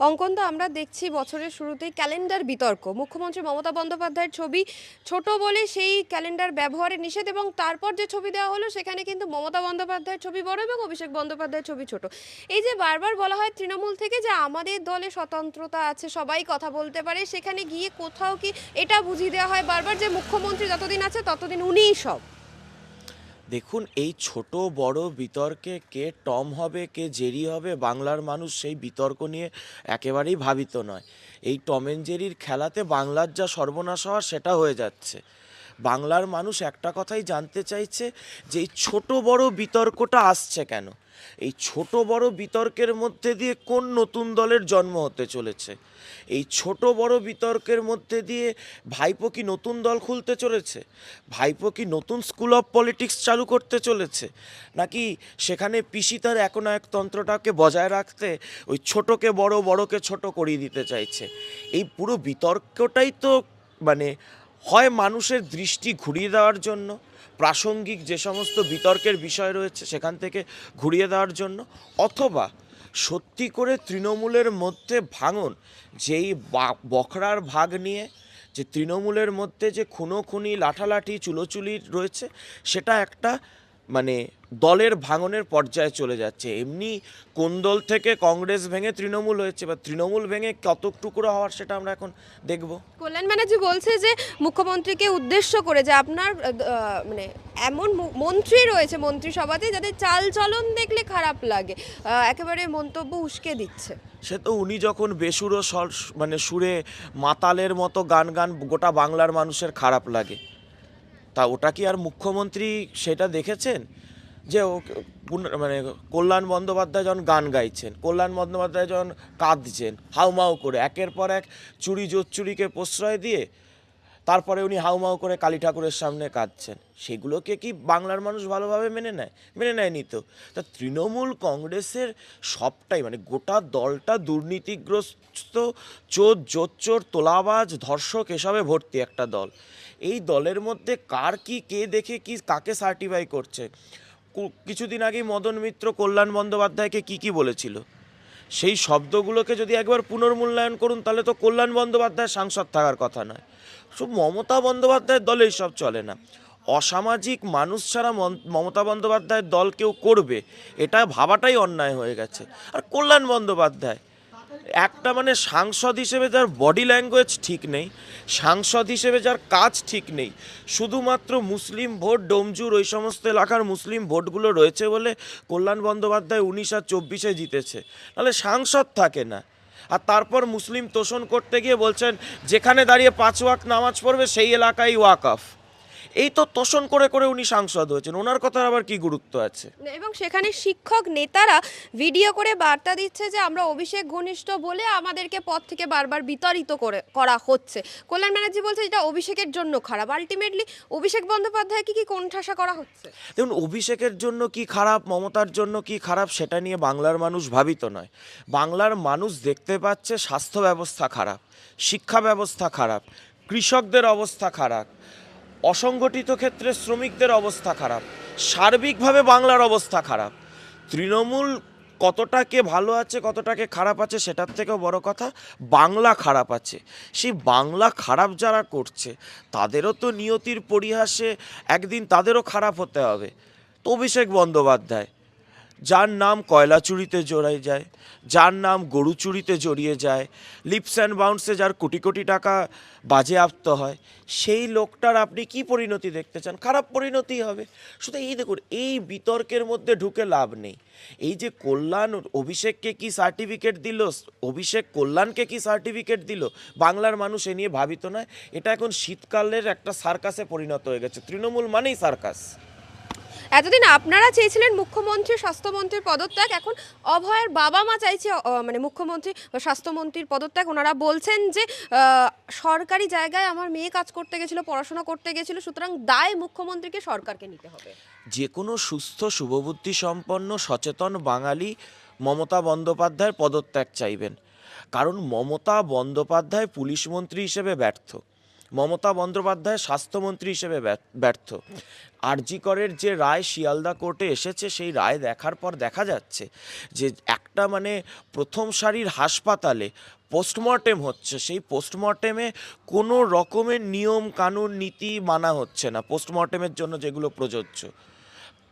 অঙ্কনদা আমরা দেখছি বছরের শুরুতেই ক্যালেন্ডার বিতর্ক। মুখ্যমন্ত্রী মমতা বন্দ্যোপাধ্যায়ের ছবি ছোট বলে সেই ক্যালেন্ডার ব্যবহারে নিষেধ এবং তারপর যে ছবি দেওয়া হলো সেখানে কিন্তু মমতা বন্দ্যোপাধ্যায়ের ছবি বড় এবং অভিষেক বন্দ্যোপাধ্যায়ের ছবি ছোট। এই যে বারবার বলা হয় তৃণমূল থেকে যে আমাদের দলে স্বতন্ত্রতা আছে, সবাই কথা বলতে পারে, সেখানে গিয়ে কোথাও কি এটা বুঝিয়ে দেওয়া হয়? বারবার যে মুখ্যমন্ত্রী যতদিন আছে ততদিন উনিই সব। দেখুন, এই ছোট বড় বিতর্কে কে টম হবে, কে জেরি হবে, বাংলার মানুষ সেই বিতর্ক নিয়ে একেবারেই ভাবিত নয়। এই টম অ্যান্ড জেরির খেলাতে বাংলার যা সর্বনাশ হওয়ার সেটা হয়ে যাচ্ছে। বাংলার মানুষ একটা কথাই জানতে চাইছে যে এই ছোট বড় বিতর্কটা আসছে কেন? এই ছোট বড় বিতর্কের মধ্যে দিয়ে কোন নতুন দলের জন্ম হতে চলেছে? এই ছোট বড় বিতর্কের মধ্যে দিয়ে ভাইপো কি নতুন দল খুলতে চলেছে? ভাইপো কি নতুন স্কুল অফ পলিটিক্স চালু করতে চলেছে? নাকি সেখানে পিসি তার একনায়কতন্ত্রটাকে বজায় রাখতে ওই ছোটকে বড়, বড়কে ছোট করিয়ে দিতে চাইছে? এই পুরো বিতর্কটাই তো মানে হয় মানুষের দৃষ্টি ঘুরিয়ে দেওয়ার জন্য, প্রাসঙ্গিক যে সমস্ত বিতর্কের বিষয় রয়েছে সেখান থেকে ঘুরিয়ে দেওয়ার জন্য, অথবা সত্যি করে তৃণমূলের মধ্যে ভাঙন, যেই বখরার ভাগ নিয়ে যে তৃণমূলের মধ্যে যে খুনোখুনি, লাঠালাঠি, চুলোচুলি রয়েছে, সেটা একটা মানে দলের ভাঙনের পর্যায়ে চলে যাচ্ছে। এমনি কোন দল থেকে কংগ্রেস ভেঙে তৃণমূল হয়েছে বা তৃণমূল ভেঙে কত টুকরো হওয়ার সেটা আমরা এখন দেখব। কল্যাণ ব্যানার্জি বলছে যে মুখ্যমন্ত্রীকে উদ্দেশ্য করে যে আপনার মানে এমন মন্ত্রী রয়েছে মন্ত্রিসভাতে যাদের চাল চলন দেখলে খারাপ লাগে একেবারে মন্তব্য উস্কে দিচ্ছে। সে তো উনি যখন বেসুরো স্বর মানে সুরে মাতালের মতো গান গান গোটা বাংলার মানুষের খারাপ লাগে। তা ওটা কি আর মুখ্যমন্ত্রী সেটা দেখেছেন? যে মানে কল্যাণ বন্দ্যোপাধ্যায় যখন গান গাইছেন, কল্যাণ বন্দ্যোপাধ্যায় যখন কাঁদছেন, হাউমাউ করে, একের পর এক চুরি জোচ্চুরিকে প্রশ্রয় দিয়ে তারপরে উনি হাউমাউ করে কালী ঠাকুরের সামনে কাঁদছেন। সেগুলোকে কি বাংলার মানুষ ভালোভাবে মেনে নেয়? মেনে নেয়নি তো। তা তৃণমূল কংগ্রেসের সবটাই মানে গোটা দলটা দুর্নীতিগ্রস্ত, চোর, জোচ্চোর, তোলাবাজ, ধর্ষক, এসবে ভর্তি একটা দল। এই দলের মধ্যে কার কি, কে দেখে কি, কাকে সার্টিফাই করছে? কিছুদিন আগেই মদন মিত্র কল্যাণ বন্দ্যোপাধ্যায়কে কি কি বলেছিল? সেই শব্দগুলোকে যদি একবার পুনর্মূল্যায়ন করুন, তাহলে তো কল্যাণ বন্দ্যোপাধ্যায় সাংসদ থাকার কথা নয়। শুধু মমতা বন্দ্যোপাধ্যায়ের দলে সব চলে না। অসামাজিক মানুষ ছাড়া মমতা বন্দ্যোপাধ্যায়ের দল কেউ করবে, এটা ভাবাটাই অন্যায় হয়ে গেছে। আর কল্যাণ বন্দ্যোপাধ্যায় একটা মানে সাংসদ হিসেবে যার বডি ল্যাঙ্গুয়েজ ঠিক নেই, সাংসদ হিসেবে যার কাজ ঠিক নেই, শুধুমাত্র মুসলিম ভোট, ডোমজুর ওই সমস্ত এলাকার মুসলিম ভোটগুলো রয়েছে বলে কল্যাণ বন্দ্যোপাধ্যায় উনিশ আর চব্বিশে জিতেছে। নাহলে সাংসদ থাকে না। আর তারপর মুসলিম তোষণ করতে গিয়ে বলছেন, যেখানে দাঁড়িয়ে পাঁচ ওয়াক নামাজ পড়বে সেই এলাকায় ওয়াকফ। এই তো তোষণ করে করে উনি সাংসদ হয়েছেন। ওনার কথার আবার কি গুরুত্ব আছে? এবং সেখানে শিক্ষক নেতারা ভিডিও করে বার্তা দিচ্ছে যে আমরা অভিষেক ঘনিষ্ঠ বলে আমাদেরকে পদ থেকে বারবার বিতাড়িত করে করা হচ্ছে। কল্যাণ ব্যানার্জি বলছে এটা অভিষেকের জন্য খারাপ। আলটিমেটলি অভিষেক বন্দ্যোপাধ্যায়কে কি কোণঠাসা করা হচ্ছে? দেখুন অভিষেকের জন্য কি খারাপ মমতার জন্য কি খারাপ সেটা নিয়ে বাংলার মানুষ ভাবিত নয়। বাংলার মানুষ দেখতে পাচ্ছে স্বাস্থ্য ব্যবস্থা খারাপ শিক্ষা ব্যবস্থা খারাপ কৃষকদের অবস্থা খারাপ অসংগঠিত ক্ষেত্রে শ্রমিকদের অবস্থা খারাপ, সার্বিকভাবে বাংলার অবস্থা খারাপ। তৃণমূল কতটাকে ভালো আছে কতটাকে খারাপ আছে সেটার থেকেও বড় কথা, বাংলা খারাপ আছে। সেই বাংলা খারাপ যারা করছে, তাদেরও তো নিয়তির পরিহাসে একদিন তাদেরও খারাপ হতে হবে। তো অভিষেক বন্দ্যোপাধ্যায় যার নাম কয়লা চুরিতে জড়াই যায়, যার নাম গরু চুরিতে জড়িয়ে যায় লিপস অ্যান্ড বাউন্সে যার কোটি কোটি টাকা বাজেয়াপ্ত হয়, সেই লোকটার আপনি কি পরিণতি দেখতে চান? খারাপ পরিণতি হবে। শুধু এই দেখুন, এই বিতর্কের মধ্যে ঢুকে লাভ নেই। এই যে কল্যাণ অভিষেককে কি সার্টিফিকেট দিল, অভিষেক কল্যাণকে কি সার্টিফিকেট দিল, বাংলার মানুষ এ নিয়ে ভাবিত নয়। এটা এখন শীতকালের একটা সার্কাসে পরিণত হয়ে গেছে। তৃণমূল মানেই সার্কাস এতদিন আপনারা চেয়েছিলেন মুখ্যমন্ত্রী, স্বাস্থ্যমন্ত্রীর পদত্যাগ। এখন অভয়ের বাবা মা চাইছে মানে মুখ্যমন্ত্রী স্বাস্থ্যমন্ত্রীর পদত্যাগ। ওনারা বলছেন যে সরকারি জায়গায় আমার মেয়ে কাজ করতে গেছিল, পড়াশোনা করতে গেছিল, সুতরাং দায় মুখ্যমন্ত্রীকে সরকারকে নিতে হবে। যে কোনো সুস্থ, শুভবুদ্ধি সম্পন্ন, সচেতন বাঙালি মমতা বন্দ্যোপাধ্যায়ের পদত্যাগ চাইবেন। কারণ মমতা বন্দ্যোপাধ্যায় পুলিশ মন্ত্রী হিসেবে ব্যর্থ। মমতা বন্দ্যোপাধ্যায় স্বাস্থ্যমন্ত্রী হিসেবে ব্যর্থ- আরজিকরের যে রায় শিয়ালদা কোর্টে এসেছে, সেই রায় দেখার পর দেখা যাচ্ছে যে একটা মানে প্রথম সারির হাসপাতালে পোস্টমর্টেম হচ্ছে। সেই পোস্টমর্টেমে কোনো রকমের নিয়ম, কানুন, নীতি মানা হচ্ছে না পোস্টমর্টেমের জন্য যেগুলো প্রযোজ্য।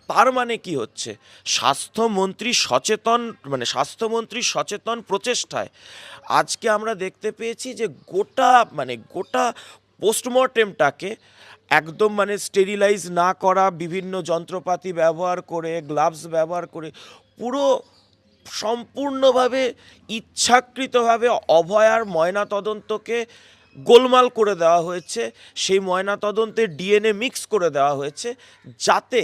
তার মানে কি হচ্ছে? স্বাস্থ্যমন্ত্রী সচেতন মানে স্বাস্থ্যমন্ত্রী সচেতন প্রচেষ্টায় আজকে আমরা দেখতে পেয়েছি যে গোটা মানে গোটা পোস্টমর্টেমটাকে একদম মানে স্টেরিলাইজ না করা, বিভিন্ন যন্ত্রপাতি ব্যবহার করে, গ্লাভস ব্যবহার করে, পুরো সম্পূর্ণভাবে ইচ্ছাকৃতভাবে অভয়ার ময়নাতদন্তকে গোলমাল করে দেওয়া হয়েছে। সেই ময়নাতদন্তে ডিএনএ মিক্স করে দেওয়া হয়েছে যাতে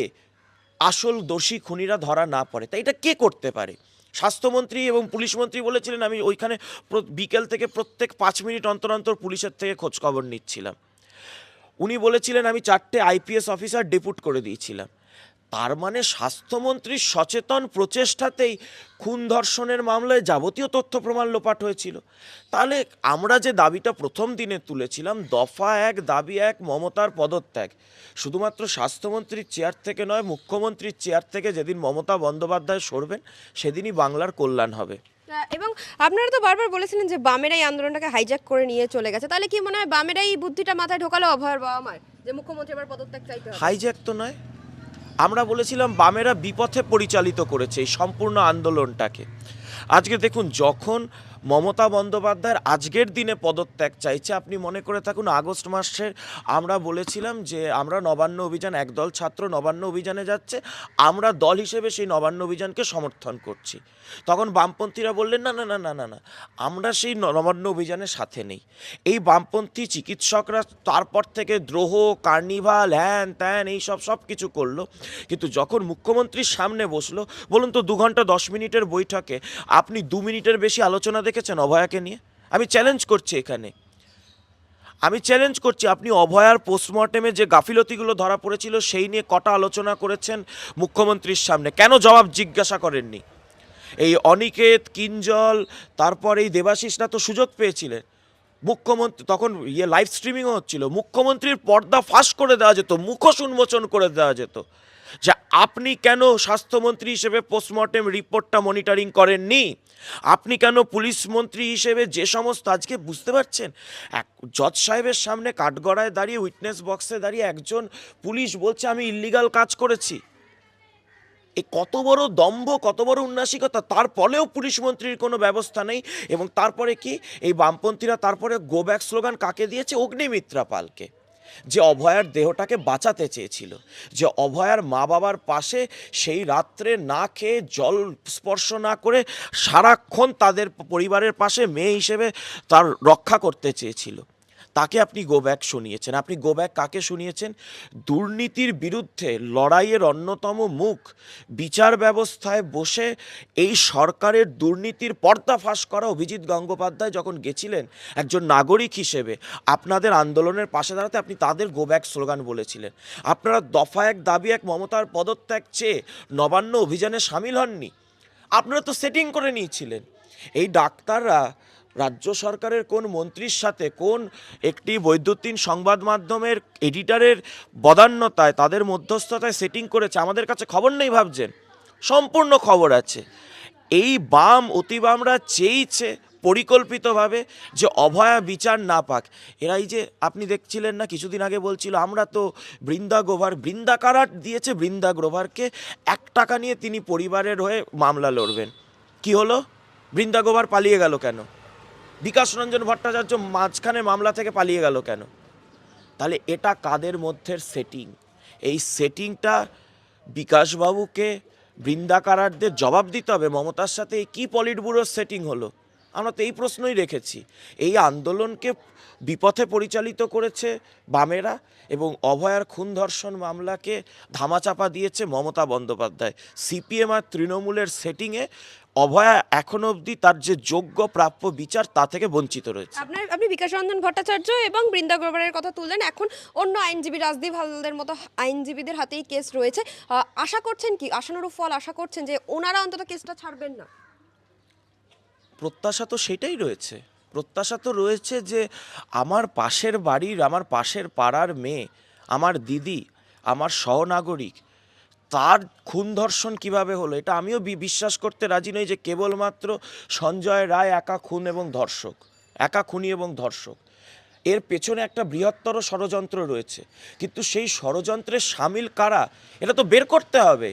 আসল দোষী খুনিরা ধরা না পড়ে। তাই এটা কে করতে পারে? স্বাস্থ্যমন্ত্রী এবং পুলিশ মন্ত্রী বলেছিলেন, আমি ওইখানে বিকেল থেকে প্রত্যেক পাঁচ মিনিট অন্তর অন্তর পুলিশের থেকে খোঁজখবর নিচ্ছিলাম। উনি বলেছিলেন, আমি চারটে আইপিএস অফিসার ডেপুট করে দিয়েছিলাম। তার মানে স্বাস্থ্যমন্ত্রীর সচেতন প্রচেষ্টাতেই খুন ধর্ষণের মামলায় যাবতীয় তথ্য প্রমাণ লোপাট হয়েছিল। তাহলে আমরা যে দাবিটা প্রথম দিনে তুলেছিলাম দফা এক দাবি এক মমতার পদত্যাগ। শুধুমাত্র স্বাস্থ্যমন্ত্রীর চেয়ার থেকে নয় মুখ্যমন্ত্রীর চেয়ার থেকে যেদিন মমতা বন্দ্যোপাধ্যায় সরবেন সেদিনই বাংলার কল্যাণ হবে। এবং আপনারা তো বারবার বলেছিলেন যে বামেরা এই আন্দোলনটাকে হাইজ্যাক করে নিয়ে চলে গেছে। তাহলে কি মনে হয় বামেরা এই বুদ্ধিটা মাথায় ঢোকালো অভয়ের বাবা মার যে মুখ্যমন্ত্রী এবার পদত্যাগ চাইতে হাইজ্যাক তো নয় আমরা বলেছিলাম বামেরা বিপথে পরিচালিত করেছে এই সম্পূর্ণ আন্দোলনটাকে। আজকে দেখুন, যখন মমতা বন্দ্যোপাধ্যায়ের আজকের দিনে পদত্যাগ চাইছে, আপনি মনে করে থাকুন, আগস্ট মাসের আমরা বলেছিলাম যে আমরা নবান্ন অভিযান, একদল ছাত্র নবান্ন অভিযানে যাচ্ছে, আমরা দল হিসেবে সেই নবান্ন অভিযানকে সমর্থন করছি। তখন বামপন্থীরা বললেন, না না না না না না, আমরা সেই নবান্ন অভিযানের সাথে নেই। এই বামপন্থী চিকিৎসকরা তারপর থেকে দ্রোহ, কার্নিভাল, হ্যান ত্যান, এই সব সব কিছু করল। কিন্তু যখন মুখ্যমন্ত্রীর সামনে বসল, বলুন তো, দু ঘণ্টা দশ মিনিটের বৈঠকে আপনি দু মিনিটের বেশি আলোচনা দেখেছেন অভয়াকে নিয়ে? আমি চ্যালেঞ্জ করছি এখানে। আমি চ্যালেঞ্জ করছি, আপনি অভয়ার পোস্টমর্টেমে যে গাফিলতিগুলো ধরা পড়েছিল, সেই নিয়ে কটা আলোচনা করেছেন মুখ্যমন্ত্রীর সামনে? কেন জবাব জিজ্ঞাসা করেননি? এই অনিকেত, কিঞ্জল, তারপর এই দেবাশিসরা তো সুযোগ পেয়েছিলেন। মুখ্যমন্ত্রী, তখন ইয়ে লাইভ স্ট্রিমিংও হচ্ছিল। মুখ্যমন্ত্রীর পর্দা ফাঁস করে দেওয়া যেত, মুখোশ উন্মোচন করে দেওয়া যেত। যে আপনি কেন স্বাস্থ্যমন্ত্রী হিসেবে পোস্টমর্টেম রিপোর্টটা মনিটরিং করেননি? আপনি কেন পুলিশ মন্ত্রী হিসেবে যে সমস্ত আজকে বুঝতে পারছেন? এক, জজ সাহেবের সামনে কাঠগড়ায় দাঁড়িয়ে উইটনেস বক্সে দাঁড়িয়ে একজন পুলিশ বলছে, আমি ইল্লিগাল কাজ করেছি। এ কত বড় দম্ভ, কত বড় উন্নাসিকতা, তারপরেও পুলিশ মন্ত্রীর কোনো ব্যবস্থা নেই, এবং তারপরে কি? এই বামপন্থীরা তারপরে গো ব্যাক স্লোগান কাকে দিয়েছে? অগ্নিমিত্রা পালকে। যে অভয়ার দেহটাকে বাঁচাতে চেয়েছিল, যে অভয়ার মা বাবার পাশে সেই রাত্রে না খেয়ে জল স্পর্শ না করে সারাক্ষণ তাদের পরিবারের পাশে মেয়ে হিসেবে তার রক্ষা করতে চেয়েছিল। তাকে আপনি গো ব্যাক শুনিয়েছেন। আপনি গো ব্যাক কাকে শুনিয়েছেন? দুর্নীতির বিরুদ্ধে লড়াইয়ের অন্যতম মুখ বিচার ব্যবস্থায় বসে এই সরকারের দুর্নীতির পর্দাফাঁস করা অভিজিৎ গঙ্গোপাধ্যায় যখন গেছিলেন একজন নাগরিক হিসেবে, আপনাদের আন্দোলনের পাশে দাঁড়াতে আপনি তাদের গো ব্যাক স্লোগান বলেছিলেন। আপনারা দফা এক, দাবি এক, মমতার পদত্যাগ চেয়ে নবান্ন অভিযানে সামিল হননি। আপনারা তো সেটিং করে নিয়েছিলেন। এই ডাক্তাররা রাজ্য সরকারের কোন মন্ত্রীর সাথে কোন একটি বৈদ্যুতিন সংবাদ মাধ্যমের এডিটারের বদান্যতায়, তাদের মধ্যস্থতায় সেটিং করেছে, আমাদের কাছে খবর নেই ভাবছেন। সম্পূর্ণ খবর আছে। এই বাম অতিবামরা চেয়েছে পরিকল্পিতভাবে যে অভয়া বিচার না পাক। এরা এই যে আপনি দেখছিলেন না, কিছুদিন আগে বলছিল, আমরা তো বৃন্দা গ্রোভার বৃন্দা কারাট দিয়েছে বৃন্দা গ্রোভারকে এক টাকা নিয়ে তিনি পরিবারের হয়ে মামলা লড়বেন। কি হলো? বৃন্দা গ্রোভার পালিয়ে গেল কেন? বিকাশ রঞ্জন ভট্টাচার্য মাঝখানে মামলা থেকে পালিয়ে গেল কেন? তাহলে এটা কাদের মধ্যে সেটিং এই সেটিংটা বিকাশবাবুকে বৃন্দাকারারদের জবাব দিতে হবে। মমতার সাথে এই কী পলিট ব্যুরোর সেটিং হলো? আমরা তো এই প্রশ্নই রেখেছি। এই আন্দোলনকে বিপথে পরিচালিত করেছে বামেরা এবং অভয়ার খুন ধর্ষণ মামলাকে ধামাচাপা দিয়েছে মমতা বন্দ্যোপাধ্যায়। সিপিএম আর তৃণমূলের সেটিংয়ে অভয়া এখনও অবধি তার যে যোগ্য প্রাপ্য বিচার তা থেকে বঞ্চিত রয়েছে। আপনার আপনি বিকাশ রঞ্জন ভট্টাচার্য এবং বৃন্দা গ্রোভারের কথা তুললেন। এখন অন্য আইনজীবী রাজদীপ হালদার মতো আইনজীবীদের হাতেই কেস রয়েছে। আশা করছেন কি? আশানুরূপ ফল আশা করছেন যে ওনারা অন্তত কেসটা ছাড়বেন না? প্রত্যাশা তো সেটাই রয়েছে। প্রত্যাশা তো রয়েছে যে আমার পাশের বাড়ির আমার পাশের পাড়ার মেয়ে আমার দিদি আমার সহনাগরিক তার খুন ধর্ষণ কীভাবে হলো, এটা আমিও বিশ্বাস করতে রাজি নই যে কেবলমাত্র সঞ্জয় রায় একা খুন এবং ধর্ষক, একা খুনি এবং ধর্ষক। এর পেছনে একটা বৃহত্তর ষড়যন্ত্র রয়েছে, কিন্তু সেই ষড়যন্ত্রের সামিল কারা, এটা তো বের করতে হবে।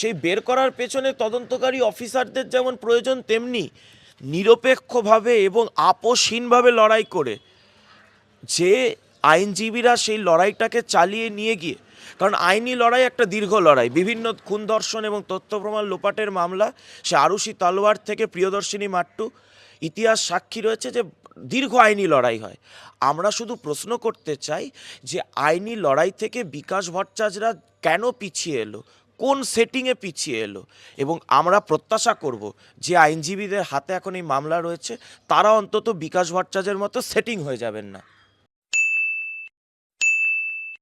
সেই বের করার পেছনে তদন্তকারী অফিসারদের যেমন প্রয়োজন, তেমনি নিরপেক্ষভাবে এবং আপোষহীনভাবে লড়াই করে। যে আইনজীবীরা সেই লড়াইটাকে চালিয়ে নিয়ে গিয়ে, কারণ আইনি লড়াই একটা দীর্ঘ লড়াই। বিভিন্ন খুন ধর্ষণ এবং তথ্য প্রমাণ লোপাটের মামলা, সে আরুষি তলোয়ার থেকে প্রিয়দর্শিনী মাট্টু, ইতিহাস সাক্ষী রয়েছে যে দীর্ঘ আইনি লড়াই হয়। আমরা শুধু প্রশ্ন করতে চাই যে আইনি লড়াই থেকে বিকাশ ভট্টাচার্যরা কেন পিছিয়ে এলো? কোন সেটিংয়ে পিছিয়ে এলো? এবং আমরা প্রত্যাশা করব যে আইনজীবীদের হাতে এখন এই মামলা রয়েছে, তারা অন্তত বিকাশ ভট্টাচার্যের মতো সেটিং হয়ে যাবেন না।